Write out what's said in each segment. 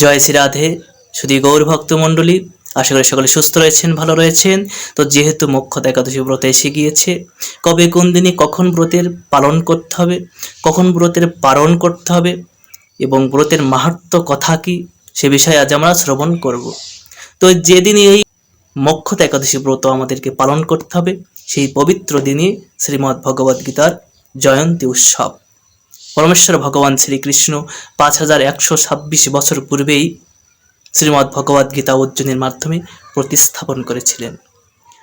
জয় শ্রী রাধে। শুধু গৌর ভক্ত মণ্ডলী, আশা করি সকলে সুস্থ রয়েছেন, ভালো রয়েছেন। তো যেহেতু মোক্ষত একাদশী ব্রত এসে গিয়েছে, কবে কোন দিনে কখন ব্রতের পালন করতে হবে, কখন ব্রতের পালন করতে হবে এবং ব্রতের মাহাত্ম কথা কি, সে বিষয়ে আজ আমরা শ্রবণ করব। তো যেদিন এই মোক্ষত একাদশী ব্রত আমাদেরকে পালন করতে হবে, সেই পবিত্র দিনে শ্রীমদ্ ভগবদ্গীতার জয়ন্তী উৎসব। পরমেশ্বর ভগবান শ্রীকৃষ্ণ পাঁচ হাজার একশো ছাব্বিশ বছর পূর্বেই শ্রীমদ্ ভগবদ্ গীতা অর্জুনের মাধ্যমে প্রতিস্থাপন করেছিলেন।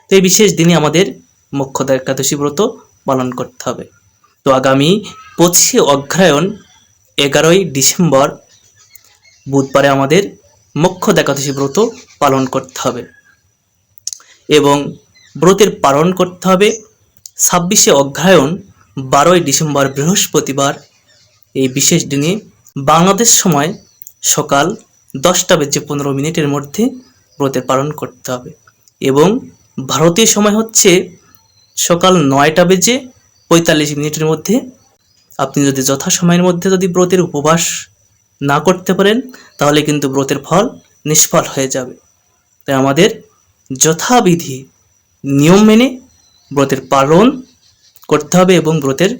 তো এই বিশেষ দিনে আমাদের মোক্ষদা একাদশী ব্রত পালন করতে হবে। তো আগামী পঁচিশে অগ্রায়ণ এগারোই ডিসেম্বর বুধবারে আমাদের মোক্ষদ একাদশী ব্রত পালন করতে হবে। এবং ব্রতের পালন করতে হবে ছাব্বিশে অগ্রায়ণ বারোই ডিসেম্বর বৃহস্পতিবার এই বিশেষ দিনে বাংলাদেশ সময় সকাল দশটা বেজে পনেরো মিনিটের মধ্যে ব্রতের পালন করতে হবে এবং ভারতীয় সময় হচ্ছে সকাল নয়টা বেজে পঁয়তাল্লিশ মিনিটের মধ্যে। আপনি যদি যথাসময়ের মধ্যে যদি ব্রতের উপবাস না করতে পারেন, তাহলে কিন্তু ব্রতের ফল নিষ্ফল হয়ে যাবে। তাই আমাদের যথাবিধি নিয়ম মেনে ব্রতের পালন করতে হবে এবং ব্রতের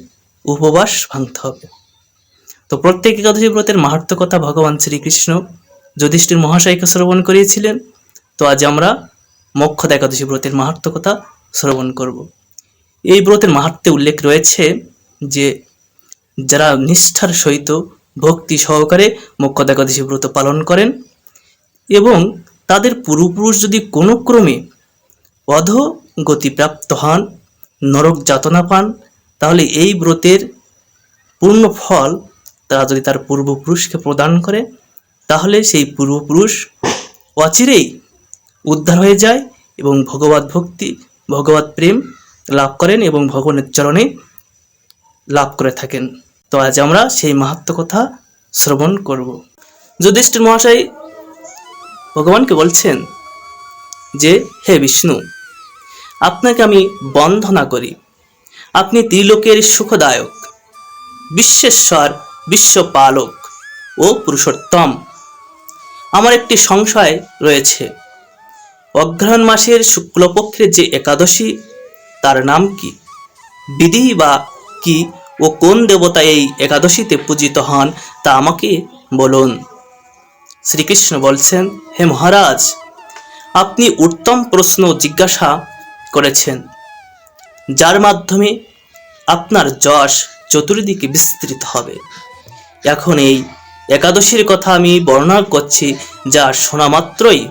উপবাস ভাঙতে হবে। তো প্রত্যেক একাদশী ব্রতের মাহাত্ম কথা ভগবান শ্রীকৃষ্ণ যুধিষ্ঠির মহাশয়কে শ্রবণ করিয়েছিলেন। তো আজ আমরা মোক্ষদ একাদশী ব্রতের মাহাত্ম কথা শ্রবণ করব। এই ব্রতের মাহাত্মে উল্লেখ রয়েছে যে, যারা নিষ্ঠার সহিত ভক্তি সহকারে মোক্ষদ একাদশী ব্রত পালন করেন এবং তাদের পূর্বপুরুষ যদি কোনো ক্রমে অধ গতিপ্রাপ্ত হন, নরক যাতনা পান, তাহলে এই ব্রতের পূর্ণ ফল তারা যদি তার পূর্বপুরুষকে প্রদান করে, তাহলে সেই পূর্বপুরুষ অচিরেই উদ্ধার হয়ে যায় এবং ভগবত ভক্তি, ভগবত প্রেম লাভ করেন এবং ভগবানের চরণে লাভ করে থাকেন। তো আজ আমরা সেই মাহাত্ম কথা শ্রবণ করব। যুধিষ্ঠির মহাশয় ভগবানকে বলছেন যে, হে বিষ্ণু, আপনাকে আমি বন্দনা করি। আপনি ত্রিলোকের সুখদায়ক, বিশ্বেশ্বর বিশ্বপালক ও পুরুষোত্তম। আমার একটি সংশয় রয়েছে। অগ্রহণ মাসের শুক্লপক্ষের যে একাদশী, তার নাম কি? বিধি বা কি ও কোন দেবতা এই একাদশীতে পূজিত হন, তা আমাকে বলুন। শ্রীকৃষ্ণ বলছেন, হে মহারাজ, আপনি উত্তম প্রশ্ন জিজ্ঞাসা করেছেন, যার মাধ্যমে আপনার যশ চতুর্দিকে বিস্তৃত হবে। এখন এই একাদশীর কথা আমি বর্ণনা করছি যা শোনা মাত্রই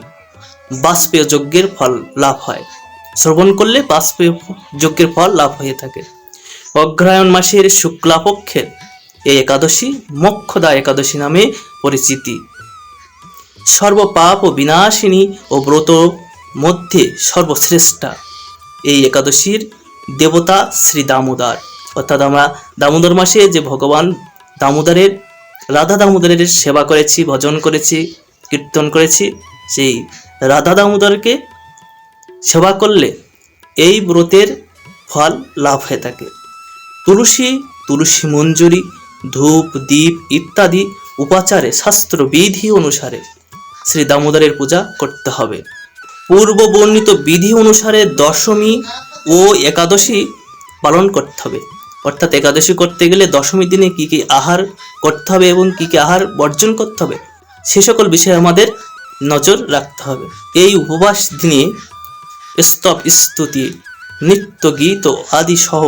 বাষ্পীয় যজ্ঞের ফল লাভ হয়। শ্রবণ করলে বাষ্পীয় যজ্ঞের ফল লাভ হয়ে থাকে। অগ্রহায়ণ মাসের শুক্লাপক্ষের এই একাদশী মোক্ষদা একাদশী নামে পরিচিতি। সর্বপাপ ও বিনাশিনী ও ব্রত মধ্যে সর্বশ্রেষ্ঠা। এই একাদশীর দেবতা শ্রী দামোদর। অর্থাৎ আমরা দামোদর মাসে যে ভগবান দামোদরের, রাধা দামোদরের সেবা করেছি, ভজন করেছি, কীর্তন করেছি। সেই রাধা দামোদরকে সেবা করলে এই ব্রতের ফল লাভ হয়ে থাকে। তুলসী তুলসী মঞ্জুরি, ধূপ দ্বীপ ইত্যাদি উপাচারে শাস্ত্র বিধি অনুসারে শ্রী দামোদরের পূজা করতে হবে। পূর্ব বর্ণিত বিধি অনুসারে দশমী ও একাদশী পালন করতে হবে। অর্থাৎ একাদশী করতে গেলে দশমী দিনে কি কি আহার করতে হবে এবং কি কি আহার বর্জন করতে হবে, সে সকল বিষয়ে আমাদের নজর রাখতে হবে। এই উপবাস দিনে স্তব, স্তুতি, নৃত্য গীত আদি সহ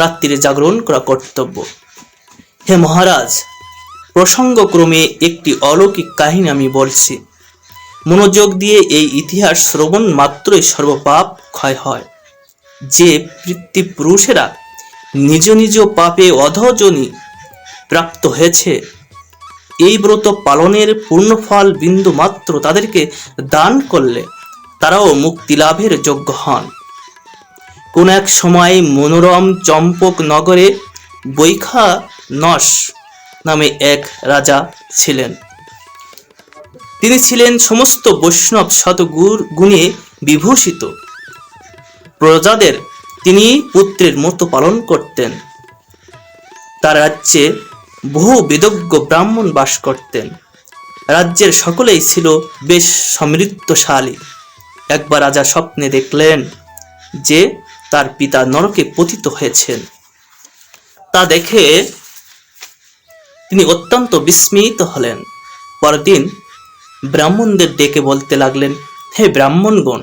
রাত্রিরে জাগরণ করা কর্তব্য। হে মহারাজ, প্রসঙ্গক্রমে একটি অলৌকিক কাহিনী আমি বলছি। মনোযোগ দিয়ে এই ইতিহাস শ্রবণ মাত্রই সর্বপাপ ক্ষয় হয়। যে পিতৃপুরুষেরা নিজ নিজ পাপে অধজনী প্রাপ্ত হয়েছে। এই ব্রত পালনের পূর্ণ ফল বিন্দু মাত্র তাদেরকে দান করলে তারাও মুক্তি লাভের যোগ্য হন। কোন এক সময় মনোরম চম্পক নগরে বৈখা নস নামে এক রাজা ছিলেন। তিনি ছিলেন সমস্ত বৈষ্ণব শতগুর গুণে বিভূষিত। প্রজাদের তিনি পুত্রের মতো পালন করতেন। তার রাজ্যে বহু বেদজ্ঞ ব্রাহ্মণ বাস করতেন। রাজ্যের সকলেই ছিল বেশ সমৃদ্ধশালী। একবার রাজা স্বপ্নে দেখলেন যে তার পিতা নরকে পতিত হয়েছেন। তা দেখে তিনি অত্যন্ত বিস্মিত হলেন। পরদিন ব্রাহ্মণদের ডেকে বলতে লাগলেন, হে ব্রাহ্মণগণ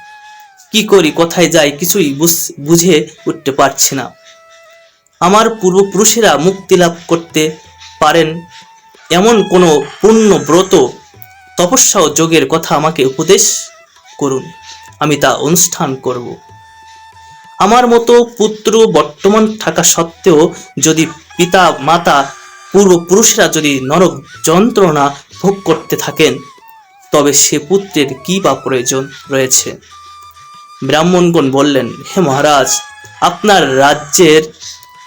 কি করি, কোথায় যাই কিছুই বুঝ- উঠতে পারছি না। আমার পূর্বপুরুষেরা মুক্তি লাভ করতে পারেন এমন কোনো পূর্ণ ব্রত, তপস্যা ও যোগের কথা আমাকে উপদেশ করুন, আমি তা অনুষ্ঠান করব। আমার মতো পুত্র বর্তমান থাকা সত্ত্বেও যদি পিতা, মাতা, পূর্বপুরুষরা যদি নরক যন্ত্রণা ভোগ করতে থাকেন, তবে সে পুত্রের কি বা প্রয়োজন রয়েছে? ব্রাহ্মণগণ বললেন, হে মহারাজ, আপনার রাজ্যের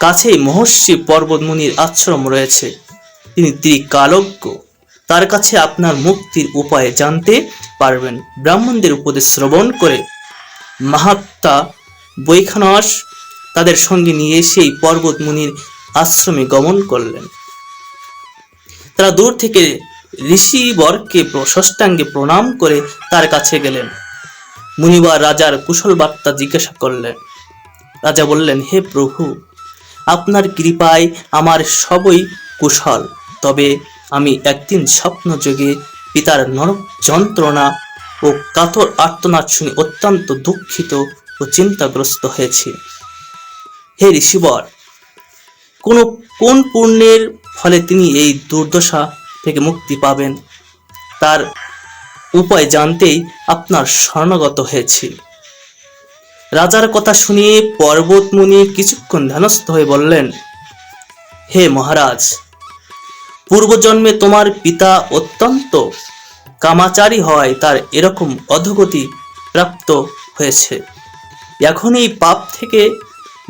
কাছেই মহর্ষি পর্বতমুনির আশ্রম রয়েছে। তিনি ত্রিকালজ্ঞ। তার কাছে আপনার মুক্তির উপায় জানতে পারবেন। ব্রাহ্মণদের উপদেশ শ্রবণ করে মাহাত্মা বৈখানস তাদের সঙ্গে নিয়ে সেই পর্বতমুনির আশ্রমে গমন করলেন। তারা দূর থেকে ঋষিবরকে ষষ্ঠাঙ্গে প্রণাম করে তার কাছে গেলেন। মুনিবার রাজার কুশল বার্তা জিজ্ঞাসা করলেন। রাজা বললেন, হে প্রভু, আপনার কৃপায় আমার সবই কুশল। তবে আমি একদিন স্বপ্ন যোগে পিতার নরক যন্ত্রণা ও কাতর আর্তনাদ শুনে অত্যন্ত দুঃখিত ও চিন্তাগ্রস্ত হয়েছি। হে ঋষিবর, কোন কোন পুণ্যের ফলে তিনি এই দুর্দশা থেকে মুক্তি পাবেন? তার উপায় জানতেই আপনার শরণাগত হয়েছি। রাজার কথা শুনিয়ে পর্বতমুনি কিছুক্ষণ ধ্যানস্থ হয়ে বললেন, হে মহারাজ, পূর্বজন্মে তোমার পিতা অত্যন্ত কামাচারী হয় তার এরকম অধগতি প্রাপ্ত হয়েছে। এখন এই পাপ থেকে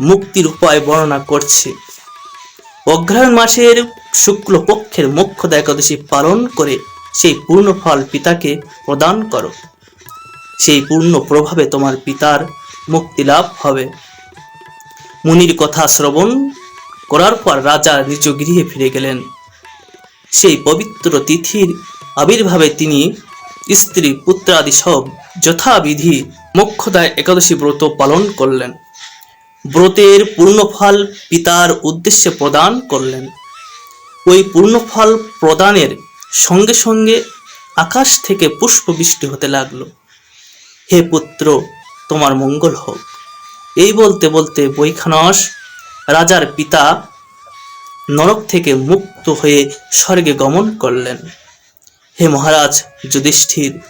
মুক্তির উপায় বর্ণনা করছি। অগ্রহায়ণ মাসের শুক্লপক্ষের মোক্ষদা একাদশী পালন করে সেই পূর্ণ ফল পিতাকে প্রদান করো। সেই পূর্ণ প্রভাবে তোমার পিতার মুক্তি লাভ হবে। মুনির কথা শ্রবণ করার পর রাজা নিজ গৃহে ফিরে গেলেন। সেই পবিত্র তিথির আবির্ভাবে তিনি স্ত্রী পুত্রাদি সব যথাবিধি মোক্ষদায় একাদশী ব্রত পালন করলেন। ব্রতের পূর্ণফল পিতার উদ্দেশ্যে প্রদান করলেন। ওই পূর্ণফল প্রদানের সঙ্গে সঙ্গে আকাশ থেকে পুষ্প বৃষ্টি হতে লাগল। হে পুত্র, তোমার মঙ্গল হোক। এই বলতে বলতে বৈখানস রাজার পিতা নরক থেকে মুক্ত হয়ে স্বর্গে গমন করলেন। হে মহারাজ যুধিষ্ঠির,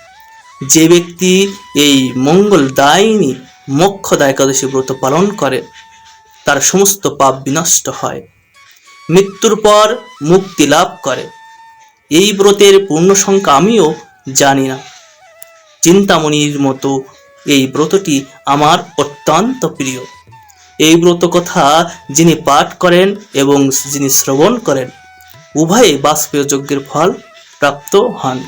যে ব্যক্তি এই মঙ্গল দায়িনী মোক্ষদা একাদশী ব্রত পালন করে, তার সমস্ত পাপ বিনষ্ট হয়। মৃত্যুর পর মুক্তি লাভ করে। এই ব্রতের পূর্ণ সংখ্যা আমিও জানি না। চিন্তামণির মতো এই ব্রতটি আমার অত্যন্ত প্রিয়। এই ব্রত কথা যিনি পাঠ করেন এবং যিনি শ্রবণ করেন, উভয়ে বাষ্পীয় যজ্ঞের ফল প্রাপ্ত হন।